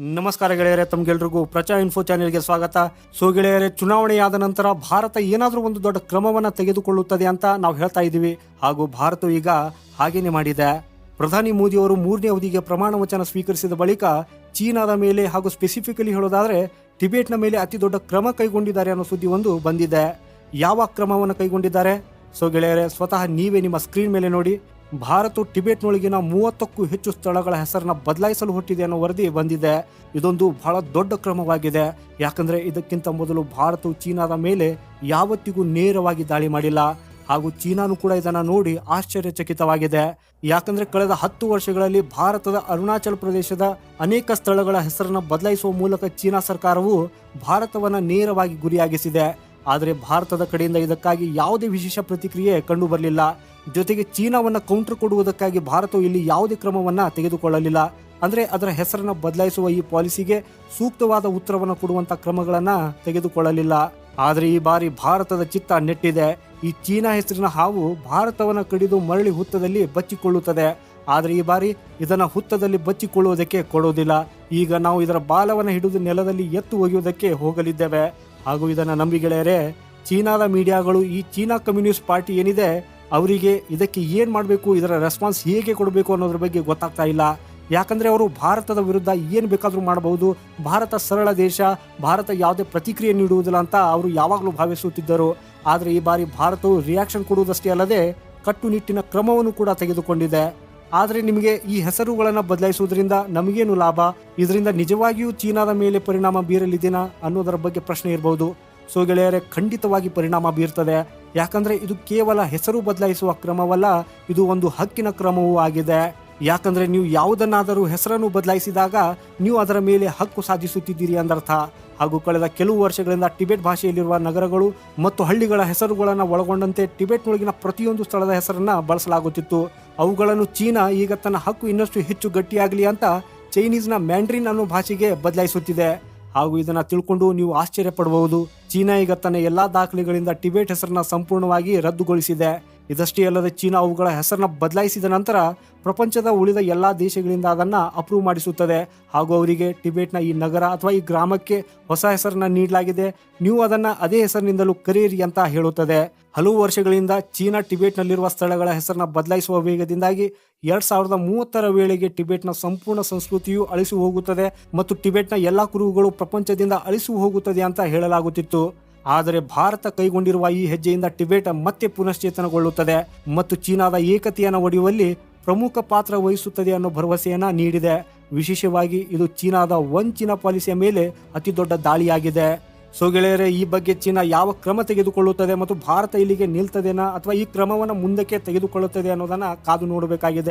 ನಮಸ್ಕಾರ ಗೆಳೆಯರೇ, ತಮ್ಗೆಲ್ರಿಗೂ ಪ್ರಚಾ ಇನ್ಫೋ ಚಾನೆಲ್ಗೆ ಸ್ವಾಗತ. ಸೊ ಗೆಳೆಯರೆ, ಚುನಾವಣೆಯಾದ ನಂತರ ಭಾರತ ಏನಾದರೂ ಒಂದು ದೊಡ್ಡ ಕ್ರಮವನ್ನು ತೆಗೆದುಕೊಳ್ಳುತ್ತದೆ ಅಂತ ನಾವು ಹೇಳ್ತಾ ಇದ್ದೀವಿ. ಹಾಗೂ ಭಾರತ ಈಗ ಹಾಗೇನೆ ಮಾಡಿದೆ. ಪ್ರಧಾನಿ ಮೋದಿ ಅವರು ಮೂರನೇ ಅವಧಿಗೆ ಪ್ರಮಾಣ ವಚನ ಸ್ವೀಕರಿಸಿದ ಬಳಿಕ ಚೀನಾದ ಮೇಲೆ ಹಾಗೂ ಸ್ಪೆಸಿಫಿಕಲಿ ಹೇಳೋದಾದರೆ ಟಿಬೇಟ್ನ ಮೇಲೆ ಅತಿ ದೊಡ್ಡ ಕ್ರಮ ಕೈಗೊಂಡಿದ್ದಾರೆ ಅನ್ನೋ ಸುದ್ದಿ ಒಂದು ಬಂದಿದೆ. ಯಾವ ಕ್ರಮವನ್ನು ಕೈಗೊಂಡಿದ್ದಾರೆ? ಸೊ ಗೆಳೆಯರೆ, ಸ್ವತಃ ನೀವೇ ನಿಮ್ಮ ಸ್ಕ್ರೀನ್ ಮೇಲೆ ನೋಡಿ. ಭಾರತ ಟಿಬೆಟ್ನೊಳಗಿನ ಮೂವತ್ತಕ್ಕೂ ಹೆಚ್ಚು ಸ್ಥಳಗಳ ಹೆಸರನ್ನ ಬದಲಾಯಿಸಲು ಹೊಟ್ಟಿದೆ ಅನ್ನೋ ವರದಿ ಬಂದಿದೆ. ಇದೊಂದು ಬಹಳ ದೊಡ್ಡ ಕ್ರಮವಾಗಿದೆ. ಯಾಕಂದ್ರೆ ಇದಕ್ಕಿಂತ ಮೊದಲು ಭಾರತವು ಚೀನಾದ ಮೇಲೆ ಯಾವತ್ತಿಗೂ ನೇರವಾಗಿ ದಾಳಿ ಮಾಡಿಲ್ಲ. ಹಾಗೂ ಚೀನಾನು ಕೂಡ ಇದನ್ನ ನೋಡಿ ಆಶ್ಚರ್ಯಚಕಿತವಾಗಿದೆ. ಯಾಕಂದ್ರೆ ಕಳೆದ ಹತ್ತು ವರ್ಷಗಳಲ್ಲಿ ಭಾರತದ ಅರುಣಾಚಲ ಪ್ರದೇಶದ ಅನೇಕ ಸ್ಥಳಗಳ ಹೆಸರನ್ನ ಬದಲಾಯಿಸುವ ಮೂಲಕ ಚೀನಾ ಸರ್ಕಾರವು ಭಾರತವನ್ನ ನೇರವಾಗಿ ಗುರಿಯಾಗಿಸಿದೆ. ಆದರೆ ಭಾರತದ ಕಡೆಯಿಂದ ಇದಕ್ಕಾಗಿ ಯಾವುದೇ ವಿಶೇಷ ಪ್ರತಿಕ್ರಿಯೆ ಕಂಡು ಬರಲಿಲ್ಲ. ಜೊತೆಗೆ ಚೀನಾವನ್ನ ಕೌಂಟರ್ ಕೊಡುವುದಕ್ಕಾಗಿ ಭಾರತವು ಇಲ್ಲಿ ಯಾವುದೇ ಕ್ರಮವನ್ನ ತೆಗೆದುಕೊಳ್ಳಲಿಲ್ಲ. ಅಂದ್ರೆ ಅದರ ಹೆಸರನ್ನ ಬದಲಾಯಿಸುವ ಈ ಪಾಲಿಸಿಗೆ ಸೂಕ್ತವಾದ ಉತ್ತರವನ್ನು ಕೊಡುವಂತ ಕ್ರಮಗಳನ್ನ ತೆಗೆದುಕೊಳ್ಳಲಿಲ್ಲ. ಆದರೆ ಈ ಬಾರಿ ಭಾರತದ ಚಿತ್ತ ನೆಟ್ಟಿದೆ. ಈ ಚೀನಾ ಹೆಸರಿನ ಹಾವು ಭಾರತವನ್ನ ಕಡಿದು ಮರಳಿ ಹುತ್ತದಲ್ಲಿ ಬಚ್ಚಿಕೊಳ್ಳುತ್ತದೆ. ಆದರೆ ಈ ಬಾರಿ ಇದನ್ನ ಹುತ್ತದಲ್ಲಿ ಬಚ್ಚಿಕೊಳ್ಳುವುದಕ್ಕೆ ಕೊಡುವುದಿಲ್ಲ. ಈಗ ನಾವು ಇದರ ಬಾಲವನ್ನು ಹಿಡಿದು ನೆಲದಲ್ಲಿ ಎತ್ತು ಒಗೆಯುವುದಕ್ಕೆ ಹೋಗಲಿದ್ದೇವೆ. ಹಾಗೂ ಇದನ್ನ ನಂಬಿ ಗೆಳೆಯರೆ ಚೀನಾದ ಮೀಡಿಯಾಗಳು ಈ ಚೀನಾ ಕಮ್ಯುನಿಸ್ಟ್ ಪಾರ್ಟಿ ಏನಿದೆ ಅವರಿಗೆ ಇದಕ್ಕೆ ಏನು ಮಾಡಬೇಕು, ಇದರ ರೆಸ್ಪಾನ್ಸ್ ಹೇಗೆ ಕೊಡಬೇಕು ಅನ್ನೋದ್ರ ಬಗ್ಗೆ ಗೊತ್ತಾಗ್ತಾ ಇಲ್ಲ. ಯಾಕಂದರೆ ಅವರು ಭಾರತದ ವಿರುದ್ಧ ಏನು ಬೇಕಾದರೂ ಮಾಡಬಹುದು ಭಾರತ ಸರಳ ದೇಶ, ಭಾರತ ಯಾವುದೇ ಪ್ರತಿಕ್ರಿಯೆ ನೀಡುವುದಿಲ್ಲ ಅಂತ ಅವರು ಯಾವಾಗಲೂ ಭಾವಿಸುತ್ತಿದ್ದರು. ಆದರೆ ಈ ಬಾರಿ ಭಾರತವು ರಿಯಾಕ್ಷನ್ ಕೊಡುವುದಷ್ಟೇ ಅಲ್ಲದೆ ಕಟ್ಟುನಿಟ್ಟಿನ ಕ್ರಮವನ್ನು ಕೂಡ ತೆಗೆದುಕೊಂಡಿದೆ. ಆದರೆ ನಿಮಗೆ ಈ ಹೆಸರುಗಳನ್ನು ಬದಲಾಯಿಸುವುದರಿಂದ ನಮಗೇನು ಲಾಭ? ಇದರಿಂದ ನಿಜವಾಗಿಯೂ ಚೀನಾದ ಮೇಲೆ ಪರಿಣಾಮ ಬೀರಲಿದೆನಾ ಅನ್ನೋದರ ಬಗ್ಗೆ ಪ್ರಶ್ನೆ ಇರಬಹುದು ಸೊ ಗೆಳೆಯರೆ, ಖಂಡಿತವಾಗಿ ಪರಿಣಾಮ ಬೀರ್ತದೆ. ಯಾಕಂದ್ರೆ ಇದು ಕೇವಲ ಹೆಸರು ಬದಲಾಯಿಸುವ ಕ್ರಮವಲ್ಲ, ಇದು ಒಂದು ಹಕ್ಕಿನ ಕ್ರಮವೂ ಆಗಿದೆ. ಯಾಕಂದ್ರೆ ನೀವು ಯಾವುದನ್ನಾದರೂ ಹೆಸರನ್ನು ಬದಲಾಯಿಸಿದಾಗ ನೀವು ಅದರ ಮೇಲೆ ಹಕ್ಕು ಸಾಧಿಸುತ್ತಿದ್ದೀರಿ ಅಂದರ್ಥ. ಹಾಗೂ ಕಳೆದ ಕೆಲವು ವರ್ಷಗಳಿಂದ ಟಿಬೆಟ್ ಭಾಷೆಯಲ್ಲಿರುವ ನಗರಗಳು ಮತ್ತು ಹಳ್ಳಿಗಳ ಹೆಸರುಗಳನ್ನು ಒಳಗೊಂಡಂತೆ ಟಿಬೆಟ್ನೊಳಗಿನ ಪ್ರತಿಯೊಂದು ಸ್ಥಳದ ಹೆಸರನ್ನ ಬಳಸಲಾಗುತ್ತಿತ್ತು. ಅವುಗಳನ್ನು ಚೀನಾ ಈಗ ತನ್ನ ಹಕ್ಕು ಇನ್ನಷ್ಟು ಹೆಚ್ಚು ಗಟ್ಟಿಯಾಗಲಿ ಅಂತ ಚೈನೀಸ್ನ ಮ್ಯಾಂಡ್ರಿನ್ ಅನ್ನೋ ಭಾಷೆಗೆ ಬದಲಾಯಿಸುತ್ತಿದೆ. ಹಾಗೂ ಇದನ್ನ ತಿಳ್ಕೊಂಡು ನೀವು ಆಶ್ಚರ್ಯ ಪಡಬಹುದು ಚೀನಾ ಈಗ ತನ್ನ ಎಲ್ಲಾ ದಾಖಲೆಗಳಿಂದ ಟಿಬೆಟ್ ಹೆಸರನ್ನ ಸಂಪೂರ್ಣವಾಗಿ ರದ್ದುಗೊಳಿಸಿದೆ. ಇದಷ್ಟೇ ಅಲ್ಲದೆ ಚೀನಾ ಅವುಗಳ ಹೆಸರನ್ನ ಬದಲಾಯಿಸಿದ ನಂತರ ಪ್ರಪಂಚದ ಉಳಿದ ಎಲ್ಲಾ ದೇಶಗಳಿಂದ ಅದನ್ನ ಅಪ್ರೂವ್ ಮಾಡಿಸುತ್ತದೆ. ಹಾಗೂ ಅವರಿಗೆ ಟಿಬೆಟ್ನ ಈ ನಗರ ಅಥವಾ ಈ ಗ್ರಾಮಕ್ಕೆ ಹೊಸ ಹೆಸರನ್ನ ನೀಡಲಾಗಿದೆ. ನೀವು ಅದನ್ನ ಅದೇ ಹೆಸರಿನಿಂದಲೂ ಕರೆಯಿರಿ ಅಂತ ಹೇಳುತ್ತದೆ. ಹಲವು ವರ್ಷಗಳಿಂದ ಚೀನಾ ಟಿಬೆಟ್ನಲ್ಲಿರುವ ಸ್ಥಳಗಳ ಹೆಸರನ್ನ ಬದಲಾಯಿಸುವ ವೇಗದಿಂದಾಗಿ ಎರಡ್ ಸಾವಿರದ ಮೂವತ್ತರ ವೇಳೆಗೆ ಟಿಬೆಟ್ನ ಸಂಪೂರ್ಣ ಸಂಸ್ಕೃತಿಯು ಅಳಿಸಿ ಹೋಗುತ್ತದೆ ಮತ್ತು ಟಿಬೆಟ್ನ ಎಲ್ಲಾ ಕುರುಹುಗಳು ಪ್ರಪಂಚದಿಂದ ಅಳಿಸಿ ಹೋಗುತ್ತದೆ ಅಂತ ಹೇಳಲಾಗುತ್ತಿತ್ತು. ಆದರೆ ಭಾರತ ಕೈಗೊಂಡಿರುವ ಈ ಹೆಜ್ಜೆಯಿಂದ ಟಿಬೆಟ್ ಮತ್ತೆ ಪುನಶ್ಚೇತನಗೊಳ್ಳುತ್ತದೆ ಮತ್ತು ಚೀನಾದ ಏಕತೆಯನ್ನು ಒಡೆಯುವಲ್ಲಿ ಪ್ರಮುಖ ಪಾತ್ರ ವಹಿಸುತ್ತದೆ ಅನ್ನೋ ಭರವಸೆಯನ್ನ ನೀಡಿದೆ. ವಿಶೇಷವಾಗಿ ಇದು ಚೀನಾದ ವಂಚಿನ ಪಾಲಿಸಿಯ ಮೇಲೆ ಅತಿ ದೊಡ್ಡ ದಾಳಿಯಾಗಿದೆ. ಸೊ ಗೆಳೆಯರೆ, ಈ ಬಗ್ಗೆ ಚೀನಾ ಯಾವ ಕ್ರಮ ತೆಗೆದುಕೊಳ್ಳುತ್ತದೆ ಮತ್ತು ಭಾರತ ಇಲ್ಲಿಗೆ ನಿಲ್ತದೇನಾ ಅಥವಾ ಈ ಕ್ರಮವನ್ನು ಮುಂದಕ್ಕೆ ತೆಗೆದುಕೊಳ್ಳುತ್ತದೆ ಅನ್ನೋದನ್ನ ಕಾದು ನೋಡಬೇಕಾಗಿದೆ.